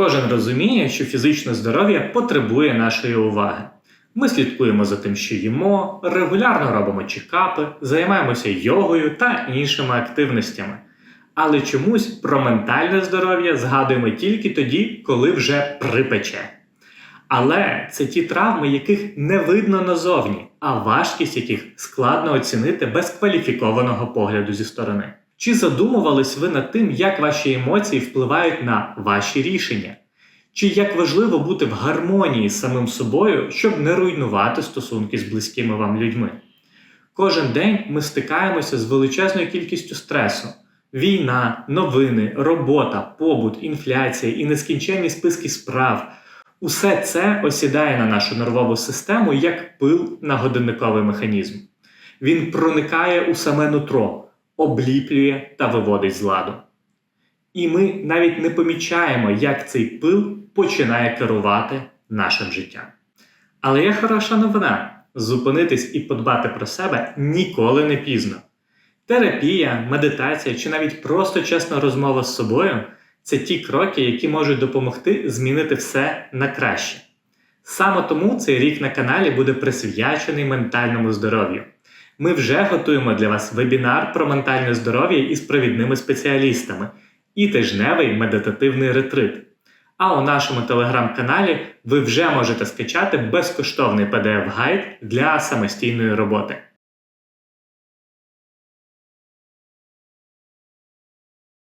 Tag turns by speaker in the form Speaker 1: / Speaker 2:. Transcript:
Speaker 1: Кожен розуміє, що фізичне здоров'я потребує нашої уваги. Ми слідкуємо за тим, що їмо, регулярно робимо чекапи, займаємося йогою та іншими активностями. Але чомусь про ментальне здоров'я згадуємо тільки тоді, коли вже припече. Але це ті травми, яких не видно назовні, а важкість яких складно оцінити без кваліфікованого погляду зі сторони. Чи задумувались ви над тим, як ваші емоції впливають на ваші рішення? Чи як важливо бути в гармонії з самим собою, щоб не руйнувати стосунки з близькими вам людьми? Кожен день ми стикаємося з величезною кількістю стресу: війна, новини, робота, побут, інфляція і нескінченні списки справ. Усе це осідає на нашу нервову систему як пил на годинниковий механізм. Він проникає у саме нутро, обліплює та виводить з ладу. І ми навіть не помічаємо, як цей пил починає керувати нашим життям. Але є хороша новина: зупинитись і подбати про себе ніколи не пізно. Терапія, медитація чи навіть просто чесна розмова з собою це ті кроки, які можуть допомогти змінити все на краще. Саме тому цей рік на каналі буде присвячений ментальному здоров'ю. Ми вже готуємо для вас вебінар про ментальне здоров'я із провідними спеціалістами і тижневий медитативний ретрит. А у нашому телеграм-каналі ви вже можете скачати безкоштовний PDF-гайд для самостійної роботи.